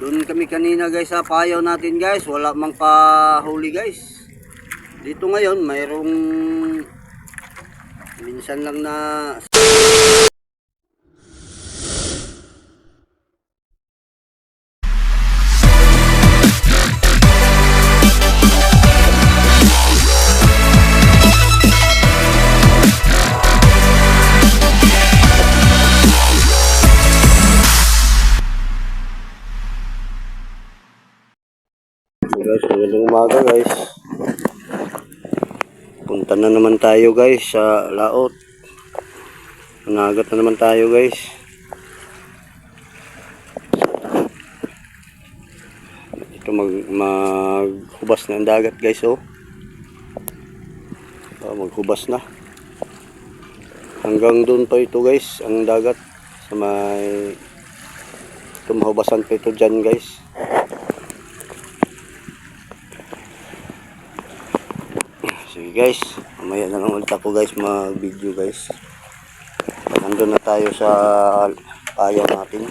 Doon kami kanina guys sa payaw natin guys. Wala mang pahuli guys. Dito ngayon mayroong minsan lang na guys, magandang umaga guys. Punta na naman tayo guys sa laot. Nanagat na naman tayo guys. Ito mag maghubas na ang dagat guys oh. Oh, maghubas na. Hanggang doon pa ito guys, ang dagat sa may tumahubasan pa ito dyan guys. Sige guys, mamaya na lang ulit ako guys mag-video guys. Nandun na tayo sa payaw natin.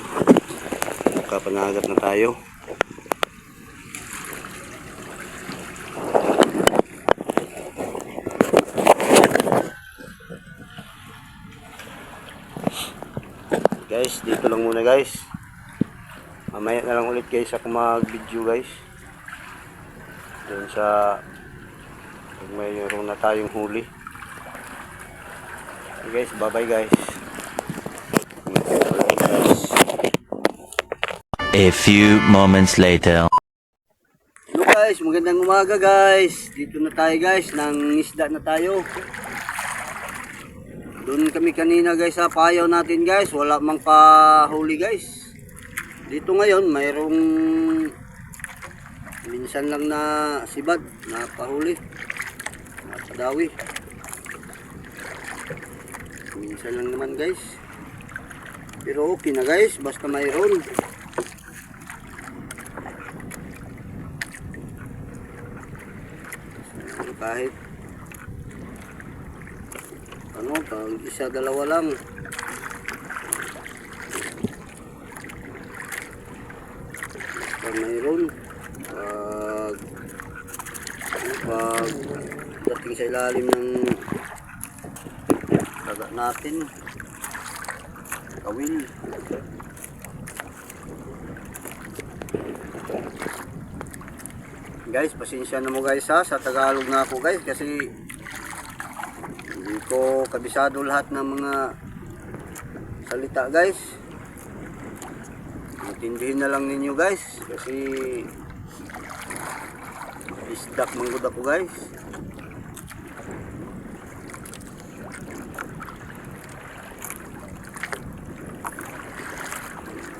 Kapanagat na tayo. Guys, dito lang muna guys. Mamaya na lang ulit guys ako mag-video guys. Doon sa pag mayroon na tayong huli. Okay guys, bye bye guys. A few moments later. Hello guys, magandang umaga guys. Dito na tayo guys, nang isda na tayo. Doon kami kanina guys sa payaw natin guys, wala mang pahuli guys. Dito ngayon mayroong minsan lang na sibad na pahuli. Na padawi. Minsan lang naman guys. Pero okay na guys, basta mayroon. Pero kahit ano, pag isa dalawa lang. Pag mayroon, pag pag dating sa ilalim ng daga natin, kawil. Guys, pasensya na mo guys ha, sa Tagalog na ako guys kasi hindi ko kabisado lahat ng mga salita guys. Intindihin na lang ninyo guys kasi isdak manggod ako guys.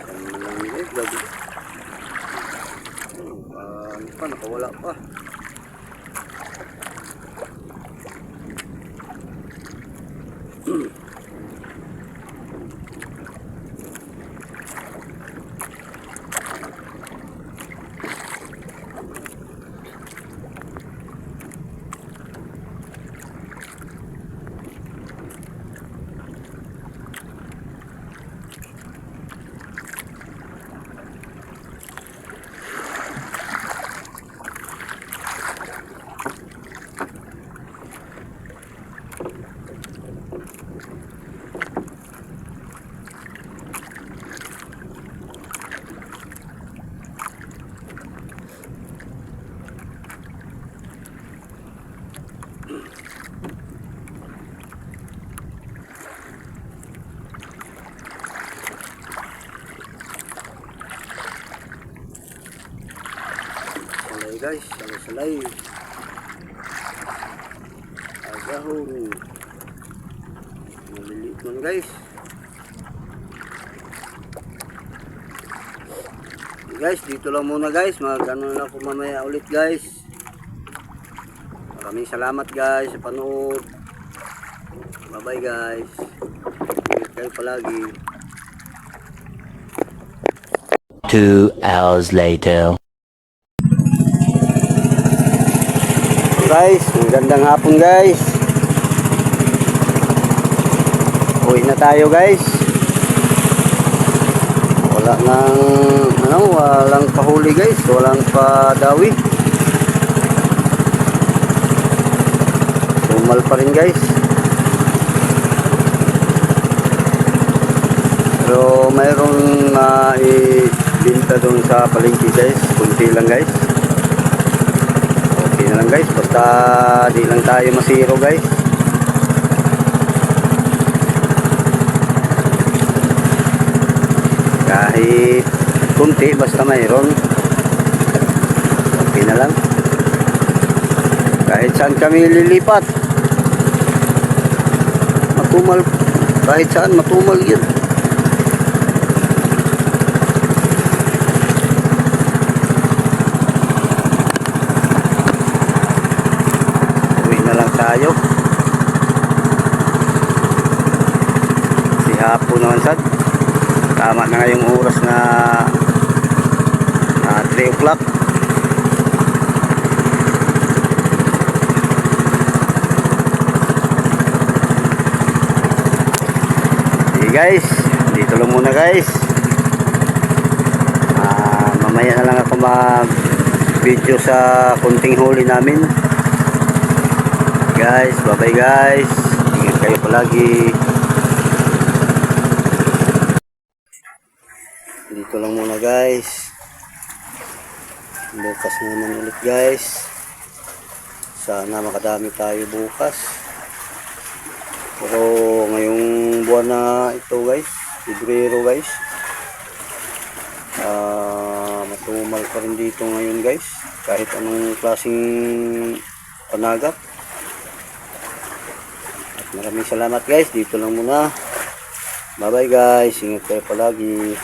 Ano lang guys, gabi. Ah, ano pa, nakawala pa. Salay guys, salay salay. Agahon. Maliliit man guys. Guys, dito lang muna guys. Mag ano na ako mamaya ulit guys. Maraming salamat guys sa panood. Bye bye guys. Ingat kayo palagi. Two hours later. Guys, magandang hapon guys. Uwi na tayo guys. Wala nang, ano, walang pahuli guys. Walang padawi. Tumal pa rin guys. Pero mayroong na ibinta doon sa palengke guys. Kunti lang guys. Guys. Basta di lang tayo masiro guys. Kahit kunti basta mayroon. Okay na lang. Kahit saan kami lilipat. Matumal. Kahit saan matumal yun. Uwi na lang tayo. Si hapon naman sad. Tama na ngayong oras na na 3 o'clock. Sige guys, dito lang muna guys. Ah, mamaya na lang ako mag video sa kunting huli namin. Guys, bye bye guys. Ingat kayo palagi. Dito lang muna guys. Bukas na naman ulit guys. Sana makadami tayo bukas. Pero ngayong buwan na ito guys, Pebrero guys. Ah, matumal pa rin dito ngayon guys. Kahit anong klaseng panagat. At maraming salamat guys. Dito lang muna. Bye bye guys. Ingat kayo palagi.